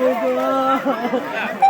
Iya, iya,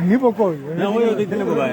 নিব কই? ওই থেকে নেব ভাই।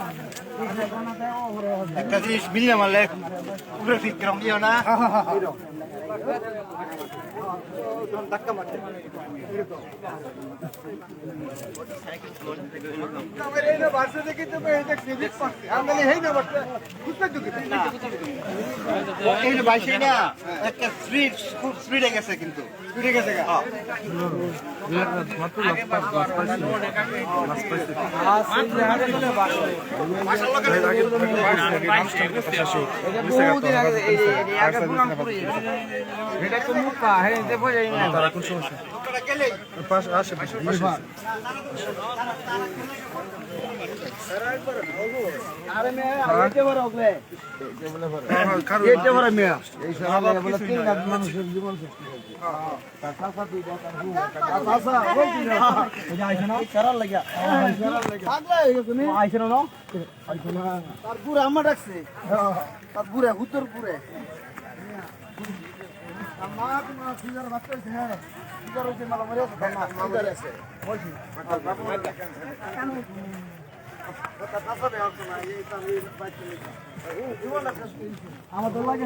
একটা জিনিস মিলিয়ে মারলে পুরো ঠিক কিরম দিও না? ধাক্কা মারতে এই যে বাইশে না একটা স্পিড খুব স্পিডে গেছে কিন্তু স্পিডে গেছে গা তার পুরে আমার ডাকছে। তার হুতর পুরে মা তোমার ফিগার বাচ্চা হয়েছে হ্যাঁ ফিগার হয়েছে মালা মরে আছে মা ফিগার আছে আমাদের লাগে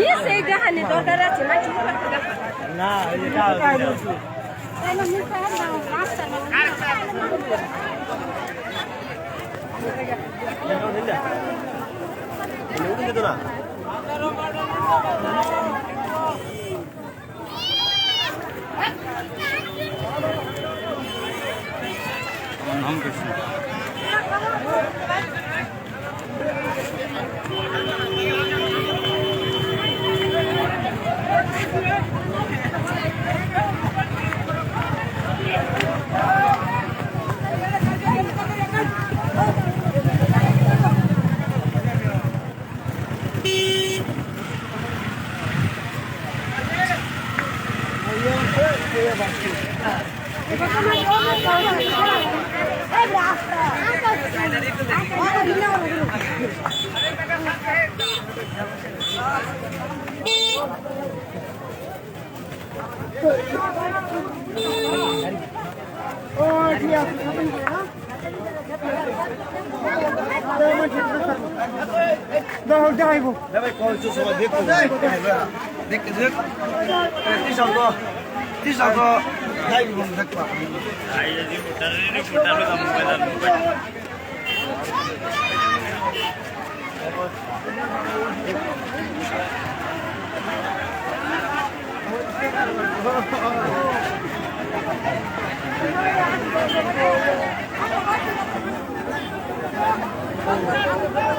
Yes, এই গাহানি দরকার আছে না ছোট লাগতে দেখা না এটা তাই না মুখ আর না রাস্তা না না আমার নাম Krishna Dawaj końcu sobie 어, 남겠습니다. Tisal go. Daj mi mam zakła. ভাই যে সাকির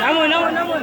নামুন নামুন নামুন।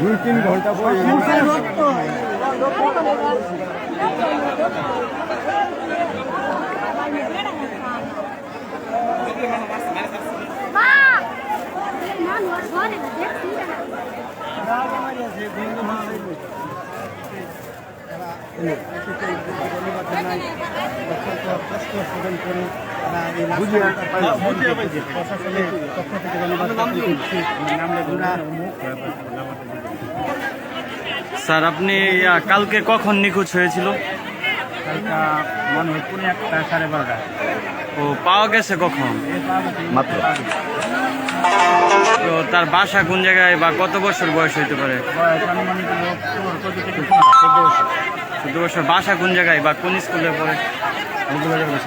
দুই তিন ঘণ্টা পরে না স্যার আপনি কালকে কখন নিখোঁজ হয়েছিল? মনে হয় পুনে একটা সাড়ে বারোটা ও পাওয়া গেছে কখন? মাত্র। তো তার বাসা কোন জায়গায় বা কত বছর বয়স হইতে পারে? চোদ্দ বছর। বাসা কোন জায়গায় বা কোন স্কুলে পড়ে? ওগুলো যাবে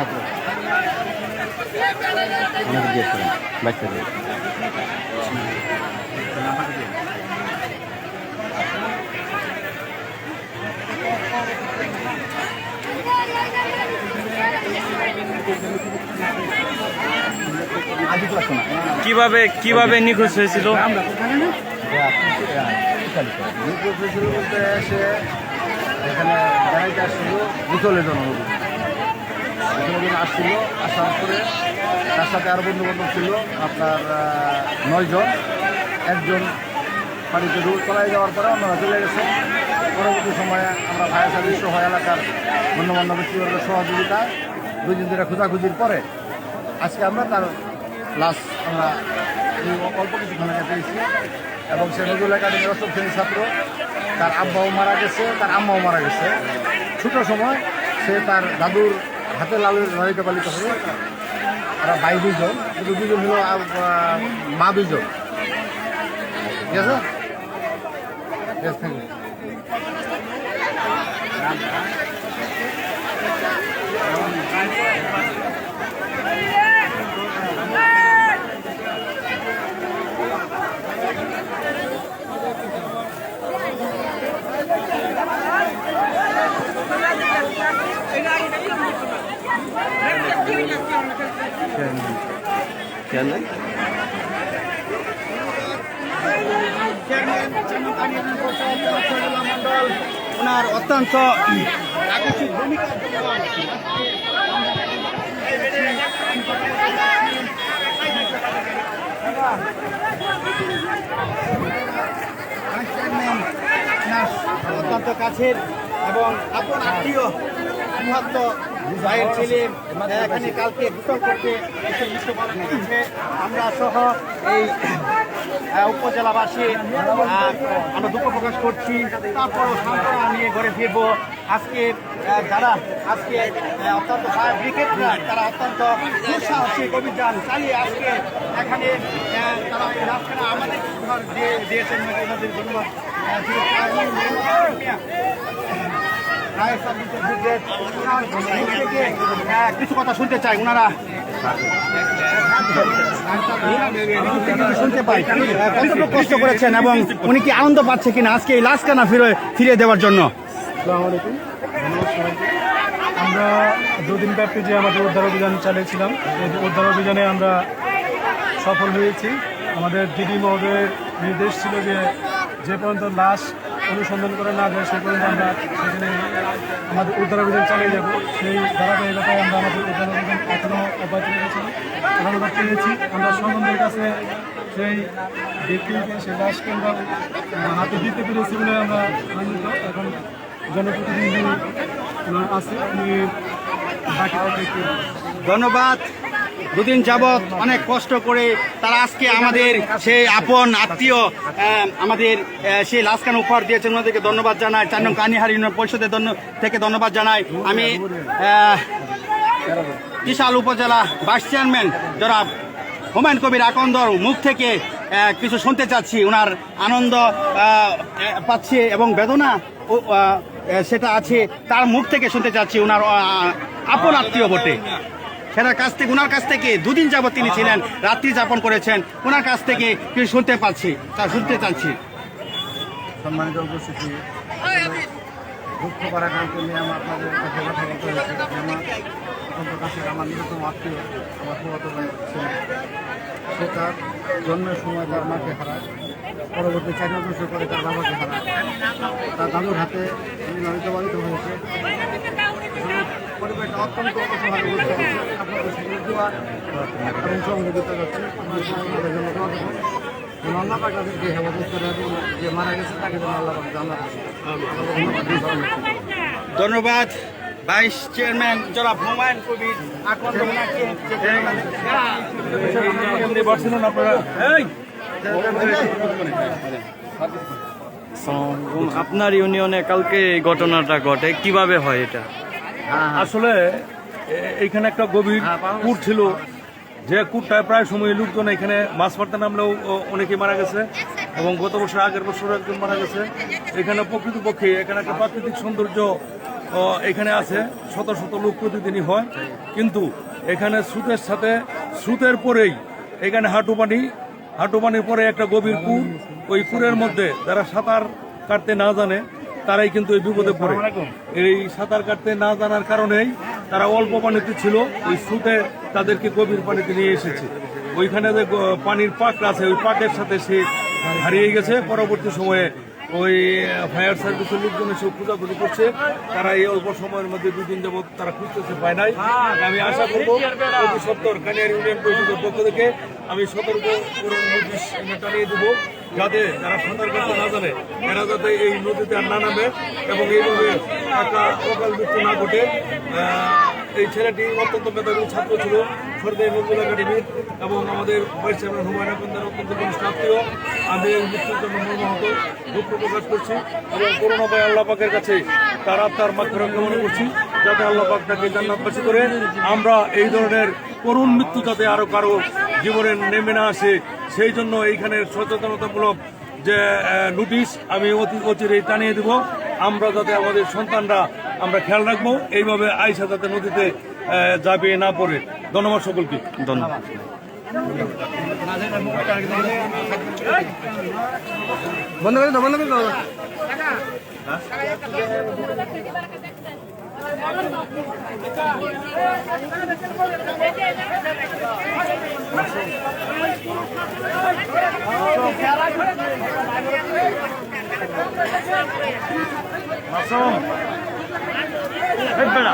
কীভাবে কীভাবে নিখোঁজ হয়েছিল? নিখোঁজ হয়েছিল বলতে সে এখানে বেড়াইতে আসছিল গুতলে জনগণ আসার পরে তার সাথে আরও বন্ধু বান্ধব ছিল আপনার নয়জন একজন বাড়িতে রুট চলাই যাওয়ার পরে অন্যরা চলে গেছে পরবর্তী সময়ে আমরা ফায়ার সার্ভিস সহ এলাকার গণ্যমান্য ব্যক্তিবর্গের সহযোগিতা দুই দিন ধরে খোঁজাখুঁজির পরে আজকে আমরা তার লাশ আমরা অল্প কিছুক্ষণ আগে পেয়েছি। এবং সে নজরুল একাডেমির অষ্টম শ্রেণির ছাত্র। তার আব্বাও মারা গেছে তার আম্মাও মারা গেছে। ছোটো সময় সে তার দাদুর হাতে লালুর লালিত পালিত হবে তারা ভাই দুজন কিন্তু দুজন হলো মা দুজন ঠিক আছে? Yes, thank কেন? ওনার অত্যন্ত অত্যন্ত কাছের এবং আপন আত্মীয় সুহাত্ম ভাইয়ের ছেলে, এখানে কালকে গোসল করতে এসে করেছে আমরা সহ এই উপজেলাবাসী আমরা দুঃখ প্রকাশ করছি। তারপর সান্ত্বনা নিয়ে ঘরে ফিরবো। আজকে যারা আজকে অত্যন্ত ব্রিগেডরা তারা অত্যন্ত দুঃসাহসিক অভিযান চালিয়ে আজকে এখানে তারা এই রাস্তাটা আমাদের দিয়ে দিয়েছেন। ধন্যবাদ কিছু কথা শুনতে চাই ওনারা শুনতে পাই। কতটুকু কষ্ট করেছেন এবং উনি কি আনন্দ পাচ্ছে কিনা আজকে এই লাশ কানা ফিরে, ফিরিয়ে দেওয়ার জন্য? আমরা দুদিন ব্যাপী যে আমাদের উদ্ধার অভিযান চালিয়েছিলাম উদ্ধার অভিযানে আমরা সফল হয়েছি। আমাদের দিদি মহোদয়ের নির্দেশ ছিল যে যে পর্যন্ত লাশ অনুসন্ধান করে না যায়, সে পর্যন্ত আমরা সেখানে আমাদের উদ্ধার অভিযান চালিয়ে যাব। সেই ধারাবাহিকতায় আমরা আমাদের উদ্ধার অভিযান এখনও অব্যাহত রেখেছি আমরা পেয়েছি। আমরা স্বজনদের কাছে সেই ব্যক্তিকে, সেই লাশকে আমরা হাতে দিতে পেরেছি বলে আমরা আনন্দিত। এখন জনপ্রতিনিধি আছে ধন্যবাদ। দুদিন যাবৎ অনেক কষ্ট করে তারা আজকে আমাদের সেই আপন আত্মীয় আমাদের সেই লাশখান উপহার দিয়েছেন। ওনাদেরকে ধন্যবাদ জানাই। চার কানিহার ইউনিয়ন পরিষদের থেকে ধন্যবাদ জানাই। আমি বিশাল উপজেলা ভাইস চেয়ারম্যান জনাব হুমায়ুন কবির আকন্দর মুখ থেকে কিছু শুনতে চাচ্ছি ওনার আনন্দ পাচ্ছে এবং বেদনা সেটা আছে, তার মুখ থেকে শুনতে চাচ্ছি ওনার আপন আত্মীয় বটে। সেটার কাছ থেকে ওনার কাছ থেকে দুদিন যাবত তিনি ছিলেন, রাত্রি যাপন করেছেন। ওনার কাছ থেকে কিছু শুনতে পাচ্ছি। তা শুনতে চাচ্ছি। সম্মানিত উপস্থিতি, দুঃখ নিয়ে আমার আপনাদের কাছে কথা বলতে হয়েছে আমার আত্মীয়, আমার সে তার জন্মের সময় তার মাকে হারায়। পরবর্তী চার বছর পরে তার বাবাকে হারায়। তার দাদুর হাতে মৃত্যুবাহিত হয়েছে আসলে পরিবেশটা অত্যন্ত অসহায় অবস্থা আপনাদের সকলের দোয়া এবং সহযোগিতা যাচ্ছে আপনার আমাদের জন্য দোয়া করুন আল্লাহ পাক তাদেরকে হেফাজত করে যে মারা গেছে তাকে যেন আল্লাহ পাক জান্নাত ধন্যবাদ ভাইস চেয়ারম্যান জনাব হুমায়ুন কবির। আকন্দ। আপনার ইউনিয়নে কালকে এই ঘটনাটা ঘটে কীভাবে হয় এটা? আসলে এ- এইখানে একটা গভীর কূট ছিল। যে কূটটায় প্রায় সময় লোকজন এখানে মাছ মারতে নামলেও অনেকে মারা গেছে এবং গত বছর আগের বছর একজন মারা গেছে। এখানে প্রকৃতপক্ষে এখানে একটা প্রাকৃতিক সৌন্দর্য ও, এখানে আছে। শত শত লোক প্রতিদিনই হয়। কিন্তু এখানে স্রোতের সাথে স্রোতের পরেই এখানে হাঁটু পানি হাঁটু পানির পরে একটা গভীর পুর ওই পুরের মধ্যে যারা সাঁতার কাটতে না জানে তারাই কিন্তু এই বিপদে পড়ে। এই সাঁতার কাটতে না জানার কারণেই তারা অল্প পানিতে ছিল ওই স্রোতে তাদেরকে গভীর পানিতে নিয়ে এসেছে। ওইখানে যে পানির পাক আছে ওই পাকের সাথে সে হারিয়ে গেছে। পরবর্তী সময়ে ওই ফায়ার সার্ভিসের লোকজন এসে খোঁজাখুঁজি করছে। তারা এই অল্প সময়ের মধ্যে দুদিন যাবত তারা খুঁজতেছে পায় নাই। আমি আশা করব অতি সত্তর কানিয়ার ইউনিয়ন পরিষদের পক্ষ থেকে আমি সতর্ক করে নোটিশ টানিয়ে দেবো যাতে যারা সাঁতার কাটতে না জানে এরা যাতে এই নদীতে আর না নামে এবং এইভাবে একটা অকাল মৃত্যু না ঘটে। এই ছেলেটি অত্যন্ত মেধাবী ছাত্র ছিল। সরকারি নজরুল একাডেমির এবং আমাদের ভাইস চেয়ারম্যান হুমায়ুন আহমেদের অত্যন্ত ঘনিষ্ঠ আমি এই মৃত্যুর জন্য দুঃখ প্রকাশ করছি এবং করোনা ভাই আল্লাহ পাকের কাছে তার আত্মার মাধ্যমে কামনা করছি। যাতে আল্লাহ পাক তাকে জান্নাতবাসী করে। আমরা এই ধরনের করুণ মৃত্যু যাতে আরও কারও জীবনে নেমে না আসে, সেই জন্য এইখানে সচেতনতামূলক যে নোটিশ আমি অতি অচিরেই টানিয়ে দেব। আমরা যাতে আমাদের সন্তানরা আমরা খেয়াল রাখব এইভাবে আইসা যাতে নদীতে যাবে না পড়ে। ধন্যবাদ সকলকে। ধন্যবাদ। বন্ধ করে দাও বন্ধ করে দাও। মাসুম এই বেড়া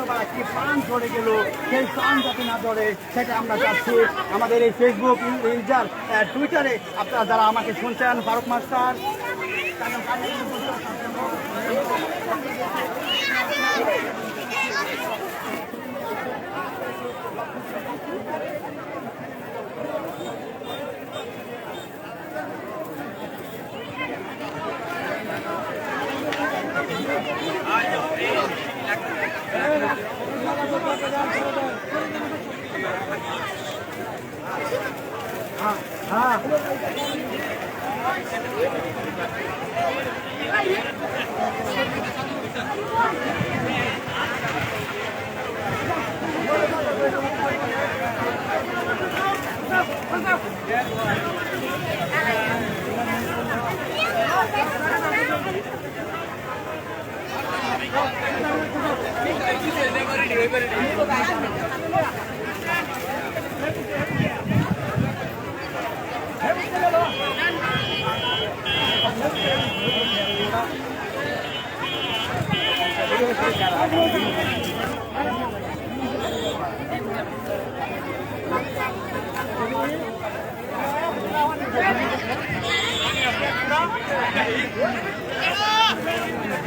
অথবা কি পান ঝরে গেল, সেই পান যাতে না ধরে, সেটা আমরা চাচ্ছি আমাদের এই ফেসবুক ইউজার টুইটারে আপনারা যারা আমাকে শুনছেন ফারুক মাস্টার। তাদের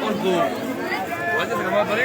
অল্প বাজে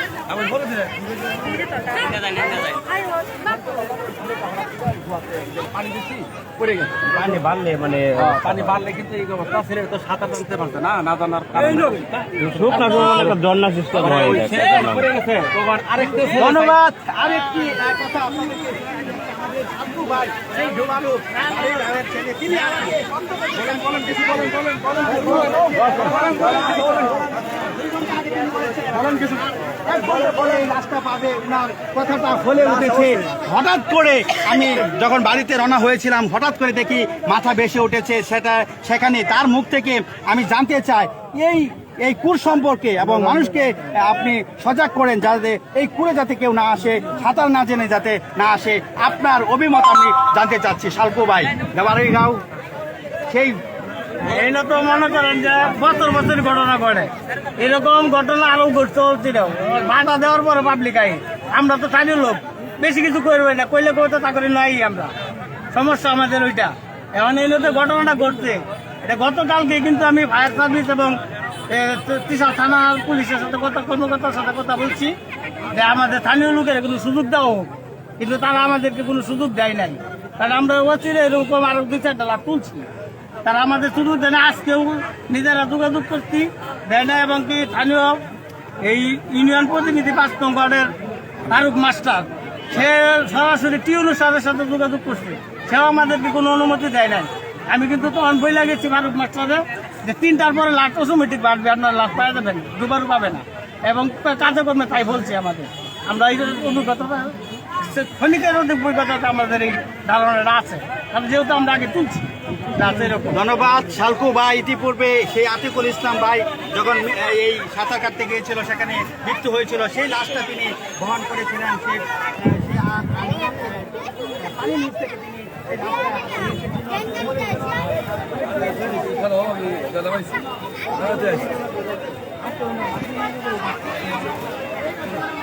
পানি বাড়লে মানে পানি বাড়লে কিন্তু এই অবস্থা ছেলে তো সাঁতার জানতে পারছে না না জানার ধন্যবাদ। আরেকটি কথা আপনাদের বলেন কিছু। রাস্তা উঠেছে। হঠাৎ করে আমি যখন বাড়িতে রওনা হয়েছিলাম, হঠাৎ করে দেখি মাথা বেশি উঠেছে, সেটা সেখানে তার মুখ থেকে আমি জানতে চাই, এই এই কুর সম্পর্কে এবং মানুষকে আপনি সজাগ করেন যাতে এই কুরে যাতে কেউ না আসে, সাঁতার না জেনে যাতে না আসে, আপনার অভিমত আমি জানতে চাচ্ছি। শালকু ভাই সেই এইটা তো মনে করেন যে বছর বছর ঘটনা ঘটে। এরকম ঘটনা আরও ঘটতে হচ্ছিল বাধা দেওয়ার পরে পাবলিক আই। আমরা তো স্থানীয় লোক। বেশি কিছু করবে না। কইলে কইতে তা নাই আমরা। সমস্যা আমাদের ওইটা। এখন এই লোকের ঘটনাটা ঘটছে। এটা গতকালকে কিন্তু আমি ফায়ার সার্ভিস এবং তিসা থানা পুলিশের সাথে কথা, কর্মকর্তার সাথে কথা বলছি। যে আমাদের স্থানীয় লোকের কোনো সুযোগ দেওয়া হোক। কিন্তু তারা আমাদেরকে কোনো সুযোগ দেয় নাই। কারণ আমরা অচিরে এরকম আরও দু চারটা লাখ তুলছি। তারা আমাদের শুরু দেয় না। আজকেও নিজেরা যোগাযোগ করছি। দেয় না এবং কি স্থানীয় এই ইউনিয়ন প্রতিনিধি পাঁচ নম্বরের ফারুক মাস্টার, সে সরাসরি টিউনু সাহেবের সাথে যোগাযোগ করছে। সেও আমাদেরকে কোনো অনুমতি দেয় নাই। আমি কিন্তু তখন বই লাগেছি ফারুক মাস্টারে যে তিনটার পরে লাখ অটোমেটিক বাড়বে, আপনার লাখ পাওয়া যাবেন, দুবারও পাবে না। এবং কার্যক্রমে তাই বলছে আমাদের। আমরা এই অভিজ্ঞতাটা সে ক্ষণিকের অভিজ্ঞতা আমাদের এই ধারণাটা আছে। কারণ যেহেতু আমরা আগে তুলছি ধন্যবাদ শালকু ভাই। ইতিপূর্বে সেই আতিকুল ইসলাম ভাই যখন এই সাঁতার কাটতে গিয়েছিল সেখানে মৃত্যু হয়েছিল সেই লাশটা তিনি বহন করেছিলেন সেই তিনি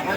لا